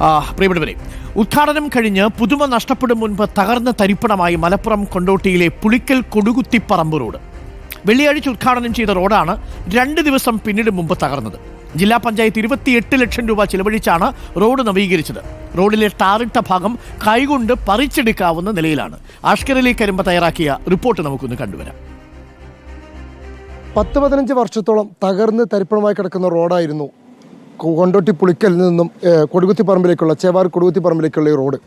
പ്രിയപ്പെട്ടവരെ ഉദ്ഘാടനം കഴിഞ്ഞ് പുതുമ നഷ്ടപ്പെടും മുൻപ് തകർന്ന തരിപ്പണമായി മലപ്പുറം കൊണ്ടോട്ടിയിലെ പുളിക്കൽ കൊടുകുത്തിപ്പറമ്പ് റോഡ്. വെള്ളിയാഴ്ച ഉദ്ഘാടനം ചെയ്ത റോഡാണ് രണ്ട് ദിവസം പിന്നീട് മുമ്പ് തകർന്നത്. ജില്ലാ പഞ്ചായത്ത് ഇരുപത്തിയെട്ട് ലക്ഷം രൂപ ചിലവഴിച്ചാണ് റോഡ് നവീകരിച്ചത്. റോഡിലെ ടാറിട്ട ഭാഗം കൈകൊണ്ട് പറിച്ചെടുക്കാവുന്ന നിലയിലാണ്. ആഷ്കരലി കരിമ്പ തയ്യാറാക്കിയ റിപ്പോർട്ട് നമുക്കൊന്ന് കണ്ടുവരാം. പത്ത് പതിനഞ്ച് വർഷത്തോളം തകർന്ന് തരിപ്പണമായി കിടക്കുന്ന റോഡായിരുന്നു കൊണ്ടോട്ടി പുളിക്കലിൽ നിന്നും കൊടുകുത്തിപ്പറമ്പിലേക്കുള്ള ചേവാർ കൊടുകുത്തിപ്പറമ്പിലേക്കുള്ള ഈ റോഡ്.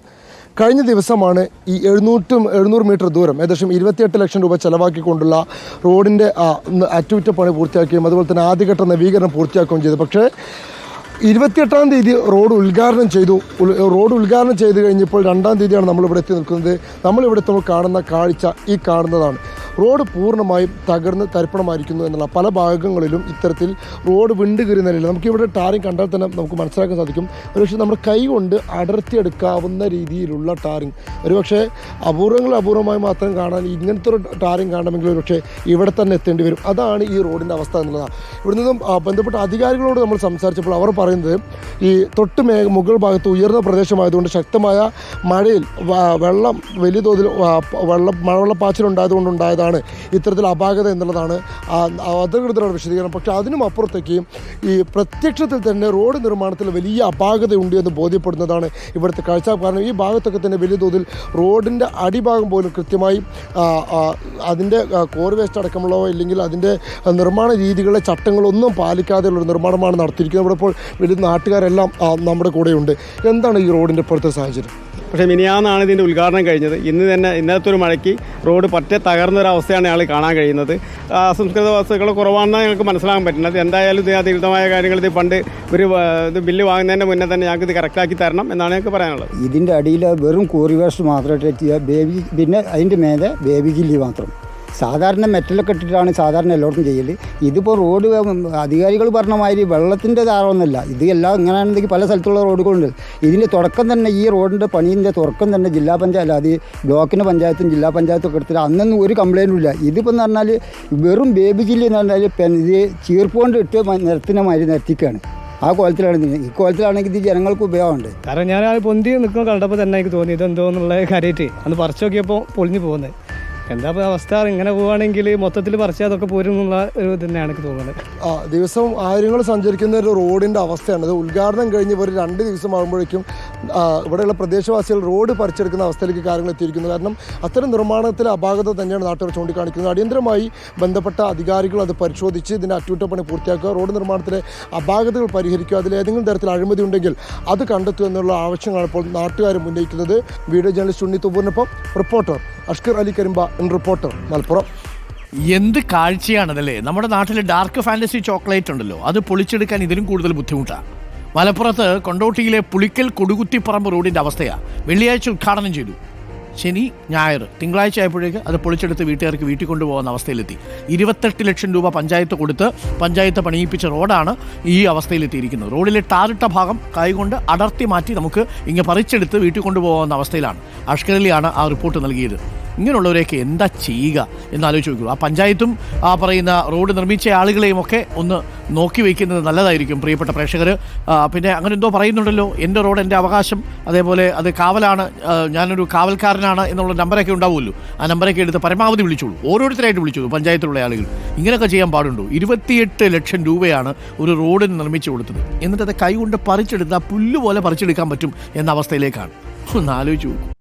കഴിഞ്ഞ ദിവസമാണ് ഈ എഴുന്നൂറ്റും എഴുന്നൂറ് മീറ്റർ ദൂരം ഏകദേശം ഇരുപത്തിയെട്ട് ലക്ഷം രൂപ ചെലവാക്കിക്കൊണ്ടുള്ള റോഡിന്റെ അറ്റകുറ്റപ്പണി പൂർത്തിയാക്കുകയും അതുപോലെ തന്നെ ആദ്യഘട്ട നവീകരണം പൂർത്തിയാക്കുകയും ചെയ്തു. പക്ഷേ ഇരുപത്തിയെട്ടാം തീയതി റോഡ് ഉദ്ഘാടനം ചെയ്തു. റോഡ് ഉദ്ഘാടനം ചെയ്ത് കഴിഞ്ഞപ്പോൾ രണ്ടാം തീയതിയാണ് നമ്മളിവിടെ എത്തി നിൽക്കുന്നത്. നമ്മളിവിടെ നമ്മൾ കാണുന്ന കാഴ്ച ഈ കാണുന്നതാണ്. റോഡ് പൂർണമായും തകർന്ന് തരിപ്പണമായിരിക്കുന്നു എന്നുള്ള പല ഭാഗങ്ങളിലും ഇത്തരത്തിൽ റോഡ് വിണ്ടുകീറി നിലയിൽ നമുക്കിവിടെ ടാറിങ് കണ്ടാൽ തന്നെ നമുക്ക് മനസ്സിലാക്കാൻ സാധിക്കും. ഒരുപക്ഷെ നമ്മുടെ കൈ കൊണ്ട് അടർത്തിയെടുക്കാവുന്ന രീതിയിലുള്ള ടാറിങ്. ഒരുപക്ഷെ അപൂർവങ്ങൾ അപൂർവമായി മാത്രം കാണാൻ ഇങ്ങനത്തെ ഒരു ടാറിങ് കാണണമെങ്കിൽ ഒരുപക്ഷെ ഇവിടെ തന്നെ എത്തേണ്ടി വരും. അതാണ് ഈ റോഡിന്റെ അവസ്ഥ എന്നുള്ളതാണ്. ഇവിടെ നിന്നും ബന്ധപ്പെട്ട അധികാരികളോട് നമ്മൾ സംസാരിച്ചപ്പോൾ അവർ പറയുന്നത് ഈ തൊട്ട് മേ മുകൾ ഭാഗത്ത് ഉയർന്ന പ്രദേശമായതുകൊണ്ട് ശക്തമായ മഴയിൽ വെള്ളം വലിയ തോതിൽ വെള്ളം മഴവെള്ളപ്പാച്ചിലുണ്ടായതുകൊണ്ടുണ്ടായതാണ് ഇത്തരത്തിൽ അപാകത എന്നുള്ളതാണ് അധികൃതരുടെ വിശദീകരണം. പക്ഷേ അതിനും അപ്പുറത്തേക്ക് ഈ പ്രത്യക്ഷത്തിൽ തന്നെ റോഡ് നിർമ്മാണത്തിൽ വലിയ അപാകതയുണ്ട് എന്ന് ബോധ്യപ്പെടുന്നതാണ് ഇവിടുത്തെ കാഴ്ച. കാരണം ഈ ഭാഗത്തൊക്കെ തന്നെ വലിയ തോതിൽ റോഡിന്റെ അടിഭാഗം പോലും കൃത്യമായി അതിന്റെ കോറി വേസ്റ്റ് അടക്കമുള്ളവ ഇല്ലെങ്കിൽ അതിന്റെ നിർമ്മാണ രീതികളെ ചട്ടങ്ങളൊന്നും പാലിക്കാതെയുള്ള നിർമ്മാണമാണ് നടത്തിയിരിക്കുന്നത്. ഇവിടെ ഇപ്പോൾ വലിയ നാട്ടുകാരെല്ലാം നമ്മുടെ കൂടെയുണ്ട്. എന്താണ് ഈ റോഡിന്റെ ഇപ്പോഴത്തെ സാഹചര്യം? പക്ഷേ മിനിയാന്നാണ് ഇതിന്റെ ഉദ്ഘാടനം കഴിഞ്ഞത്. ഇന്ന് തന്നെ ഇന്നത്തെ ഒരു മഴയ്ക്ക് റോഡ് പറ്റേ തകർന്നൊരവസ്ഥയാണ് ഒരു അവസ്ഥയാണ് ഞങ്ങൾ കാണാൻ കഴിയുന്നത്. അസംസ്കൃത വസ്തുക്കൾ കുറവാണെന്നാണ് ഞങ്ങൾക്ക് മനസ്സിലാക്കാൻ പറ്റുന്നത്. എന്തായാലും ഇത് അധികൃതമായ കാര്യങ്ങൾ ഇത് പണ്ട് ഒരു ഇത് ബില്ല് വാങ്ങുന്നതിന്റെ മുന്നേ തന്നെ ഞങ്ങൾക്ക് ഇത് കറക്റ്റാക്കി തരണം എന്നാണ് ഞങ്ങൾക്ക് പറയാനുള്ളത്. ഇതിന്റെ അടിയിൽ വെറും കോറി വേസ്റ്റ് മാത്രമായിട്ട് ബേബി പിന്നെ അതിന്റെ മേലെ ബേബി ഗില്ലി മാത്രം. സാധാരണ മെറ്റലൊക്കെ ഇട്ടിട്ടാണ് സാധാരണ എല്ലായിടത്തും ചെയ്യൽ ഇതിപ്പോൾ റോഡ് അധികാരികൾ പറഞ്ഞ മാതിരി വെള്ളത്തിന്റെ താറൊന്നുമല്ല. ഇത് എല്ലാം ഇങ്ങനെയാണെങ്കിൽ പല സ്ഥലത്തുള്ള റോഡുകളുണ്ട്. ഇതിന്റെ തുടക്കം തന്നെ ഈ റോഡിന്റെ പണീന്റെ തുടക്കം തന്നെ ജില്ലാ പഞ്ചായത്ത് അത് ബ്ലോക്കിന്റെ പഞ്ചായത്തും ജില്ലാ പഞ്ചായത്തും ഒക്കെ എടുത്തിട്ട് അന്നൊന്നും ഒരു കംപ്ലൈന്റും ഇല്ല. ഇതിപ്പോൾ എന്ന് പറഞ്ഞാൽ വെറും ബേബി ജില്ല എന്ന് പറഞ്ഞാൽ ഇത് ചീർപ്പുകൊണ്ട് ഇട്ട് നിരത്തിനെ മാതിരി നിരത്തിക്കുകയാണ് ആ കോലത്തിലാണ് ഈ കോലത്തിലാണെങ്കിൽ ഇത് ജനങ്ങൾക്ക് ഉപയോഗമുണ്ട്. കാരണം ഞാൻ പൊന്തി നിൽക്കുന്ന കണ്ടപ്പോൾ തന്നെ എനിക്ക് തോന്നി. ഇതെന്തോന്നുള്ള കാര്യമായിട്ട് അന്ന് പറിച്ചു നോക്കിയപ്പോൾ പൊളിഞ്ഞു പോകുന്നത്. എന്താ അവസ്ഥ? ഇങ്ങനെ പോവുകയാണെങ്കിൽ മൊത്തത്തിൽ പറിച്ചാൽ അതൊക്കെ പോരും എന്നുള്ള ഒരു തന്നെയാണ് എനിക്ക് തോന്നുന്നത്. ആ ദിവസവും ആയിരങ്ങൾ സഞ്ചരിക്കുന്ന ഒരു റോഡിന്റെ അവസ്ഥയാണ്. ഇത് ഉദ്ഘാടനം കഴിഞ്ഞ് ഒരു രണ്ട് ദിവസമാകുമ്പോഴേക്കും ഇവിടെയുള്ള പ്രദേശവാസികൾ റോഡ് പറിച്ചെടുക്കുന്ന അവസ്ഥയിലേക്ക് കാര്യങ്ങൾ എത്തിയിരിക്കുന്നു. കാരണം അത്തരം നിർമ്മാണത്തിലെ അപാകത തന്നെയാണ് നാട്ടുകാർ ചൂണ്ടിക്കാണിക്കുന്നത്. അടിയന്തരമായി ബന്ധപ്പെട്ട അധികാരികൾ അത് പരിശോധിച്ച് ഇതിന്റെ അറ്റകുറ്റപ്പണി പൂർത്തിയാക്കുക റോഡ് നിർമ്മാണത്തിലെ അപാകതകൾ പരിഹരിക്കുക അതിൽ ഏതെങ്കിലും തരത്തിൽ അഴിമതി ഉണ്ടെങ്കിൽ അത് കണ്ടെത്തുക എന്നുള്ള ആവശ്യങ്ങളാണ് ഇപ്പോൾ നാട്ടുകാർ ഉന്നയിക്കുന്നത്. വീഡിയോ ജേർണലിസ്റ്റ് ഉണ്ണി തുബൂറിനൊപ്പം റിപ്പോർട്ടർ അഷ്കർ അലി കരിമ്പ റിപ്പോർട്ടർ മലപ്പുറം. എന്ത് കാഴ്ചയാണതല്ലേ? നമ്മുടെ നാട്ടിൽ ഡാർക്ക് ഫാന്റസി ചോക്ലേറ്റ് ഉണ്ടല്ലോ. അത് പൊളിച്ചെടുക്കാൻ ഇതിലും കൂടുതൽ ബുദ്ധിമുട്ടാണ് മലപ്പുറത്ത് കൊണ്ടോട്ടിയിലെ പുളിക്കൽ കൊടുകുത്തിപ്പറമ്പ് റോഡിന്റെ അവസ്ഥയാണ് വെള്ളിയാഴ്ച ഉദ്ഘാടനം ചെയ്തു. ശനി ഞായർ തിങ്കളാഴ്ച ആയപ്പോഴേക്ക് അത് പൊളിച്ചെടുത്ത് വീട്ടുകാർക്ക് വീട്ടിൽ കൊണ്ടുപോകുന്ന അവസ്ഥയിലെത്തി. ഇരുപത്തെട്ട് ലക്ഷം രൂപ പഞ്ചായത്ത് കൊടുത്ത് പഞ്ചായത്ത് പണിയിപ്പിച്ച റോഡാണ് ഈ അവസ്ഥയിലെത്തിയിരിക്കുന്നത്. റോഡിലെ ടാറിട്ട ഭാഗം കൈകൊണ്ട് അടർത്തി മാറ്റി നമുക്ക് ഇങ്ങനെ പറിച്ചെടുത്ത് വീട്ടിൽ കൊണ്ടുപോകാവുന്ന അവസ്ഥയിലാണ്. അഷ്കരലിയാണ് ആ റിപ്പോർട്ട് നൽകിയത്. ഇങ്ങനെയുള്ളവരെയൊക്കെ എന്താ ചെയ്യുക എന്നാലോചിച്ച് നോക്കൂ. ആ പഞ്ചായത്തും ആ പറയുന്ന റോഡ് നിർമ്മിച്ച ആളുകളെയും ഒക്കെ ഒന്ന് നോക്കി വയ്ക്കുന്നത് നല്ലതായിരിക്കും പ്രിയപ്പെട്ട പ്രേക്ഷകർ പിന്നെ അങ്ങനെ എന്തോ പറയുന്നുണ്ടല്ലോ എന്റെ റോഡ് എന്റെ അവകാശം. അതേപോലെ അത് കാവലാണ് ഞാനൊരു കാവൽക്കാരനാണ് എന്നുള്ള നമ്പറൊക്കെ ഉണ്ടാവുമല്ലോ. ആ നമ്പറൊക്കെ എടുത്ത് പരമാവധി വിളിച്ചോളൂ. ഓരോരുത്തരായിട്ട് വിളിച്ചോളൂ പഞ്ചായത്തിലുള്ള ആളുകൾ. ഇങ്ങനെയൊക്കെ ചെയ്യാൻ പാടുണ്ടോ? ഇരുപത്തിയെട്ട് ലക്ഷം രൂപയാണ് ഒരു റോഡിന് നിർമ്മിച്ചു കൊടുത്തത്. എന്നിട്ട് അത് കൈകൊണ്ട് പറിച്ചെടുത്ത് ആ പുല്ല് പോലെ പറിച്ചെടുക്കാൻ പറ്റും എന്ന അവസ്ഥയിലേക്കാണ്. ഒന്ന് ആലോചിച്ച് നോക്കൂ.